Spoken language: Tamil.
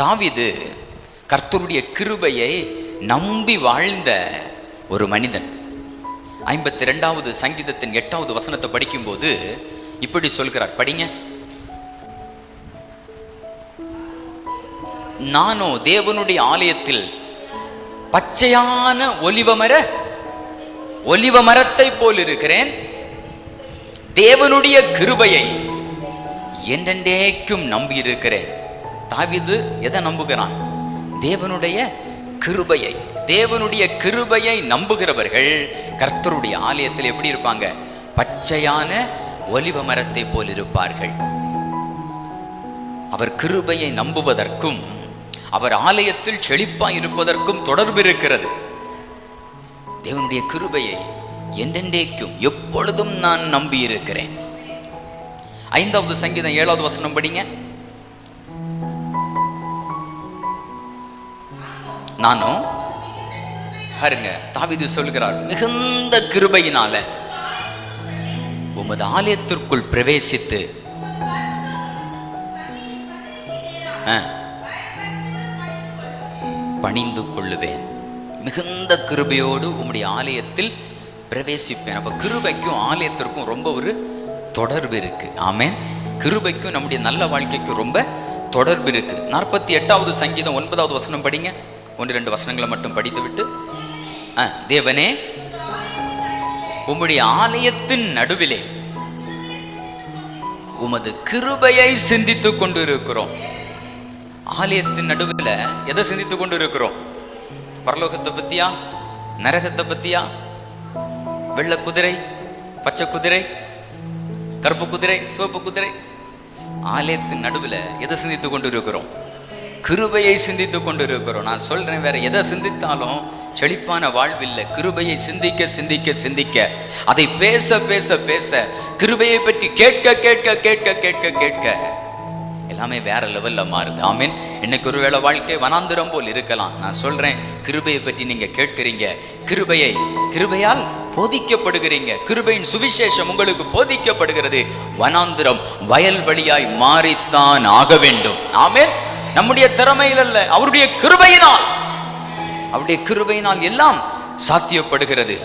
தாவிது கர்த்தருடைய கிருபையை நம்பி வாழ்ந்த ஒரு மனிதன். ஐம்பத்தி ரெண்டாவது சங்கீதத்தின் எட்டாவது வசனத்தை படிக்கும்போது இப்படி சொல்கிறார். படிங்க. நானோ தேவனுடைய ஆலயத்தில் பச்சையான ஒலிவமர ஒலிவ மரத்தை போல் இருக்கிறேன் தேவனுடைய கிருபையை என்றென்றேக்கும் நம்பி இருக்கிறேன் தாவிது எதை நம்புகிறான்? தேவனுடைய கிருபையை. தேவனுடைய கிருபையை நம்புகிறவர்கள் கர்த்தருடைய ஆலயத்தில் எப்படி இருப்பாங்க? பச்சையான ஒலிவ மரத்தை போல் இருப்பார்கள். அவர் கிருபையை நம்புவதற்கும் அவர் ஆலயத்தில் செழிப்பாய் இருப்பதற்கும் தொடர்பு இருக்கிறது. தேவனுடைய கிருபையை என்றென்றைக்கும் எப்பொழுதும் நான் நம்பி இருக்கிறேன் ஐந்தாவது சங்கீதம் ஏழாவது வசனம் படிங்க. நானும் பாருங்க தாவிது சொல்கிறார் மிகுந்த கிருபையினால உமது ஆலயத்திற்குள் பிரவேசித்து பணிந்து கொள்ளுவேன். மிகுந்த கிருபையோடு உம்முடைய ஆலயத்தில் பிரவேசிப்பேன். அப்ப கிருபைக்கும் ஆலயத்திற்கும் ரொம்ப ஒரு தொடர்பு இருக்கு. ஆமேன். கிருபைக்கும் நம்முடைய நல்ல வாழ்க்கைக்கும் ரொம்ப தொடர்பு இருக்கு. நாற்பத்தி எட்டாவது சங்கீதம் ஒன்பதாவது வசனம் படிங்க. ஒன்று ரெண்டு வசனங்களை மட்டும் படித்துவிட்டு தேவனே உம்முடைய ஆலயத்தின் நடுவிலே உமது கிருபையை சிந்தித்துக் கொண்டு இருக்கிறோம் ஆலயத்தின் நடுவில் எதை சிந்தித்துக் கொண்டு இருக்கிறோம் பரலோகத்தை பத்தியா? நரகத்தை பத்தியா? வெள்ளை குதிரை பச்சை குதிரை கருப்பு குதிரை சிவப்பு குதிரை? ஆலயத்தின் நடுவில் எதை சிந்தித்துக் கொண்டு இருக்கிறோம் கிருபையை சிந்தித்து கொண்டு இருக்கிறோம் நான் சொல்றேன் வேற எதை சிந்தித்தாலும் செழிப்பான வாழ்வில்லை. கிருபையை சிந்திக்க சிந்திக்க சிந்திக்க. அதை பேச பேச பேச கிருபையை பற்றி கேட்க கேட்க கேட்க கேட்க கேட்க எல்லாமே வேற லெவல்ல மாறுது. ஆமீன். இன்னைக்கு ஒருவேளை வாழ்க்கை வனாந்திரம் போல் இருக்கலாம். நான் சொல்றேன் கிருபையை பற்றி நீங்க கேட்கிறீங்க. கிருபையை கிருபையால் போதிக்கப்படுகிறீங்க. கிருபையின் சுவிசேஷம் உங்களுக்கு போதிக்கப்படுகிறது. வனாந்திரம் வயல் வழியாய் மாறித்தான் ஆக வேண்டும். ஆமேன். நம்முடைய திறமையில் அல்ல அவருடைய கிருபையினால். அவருடைய கிருபையினால் எல்லாம் சாத்தியப்படுகிறது.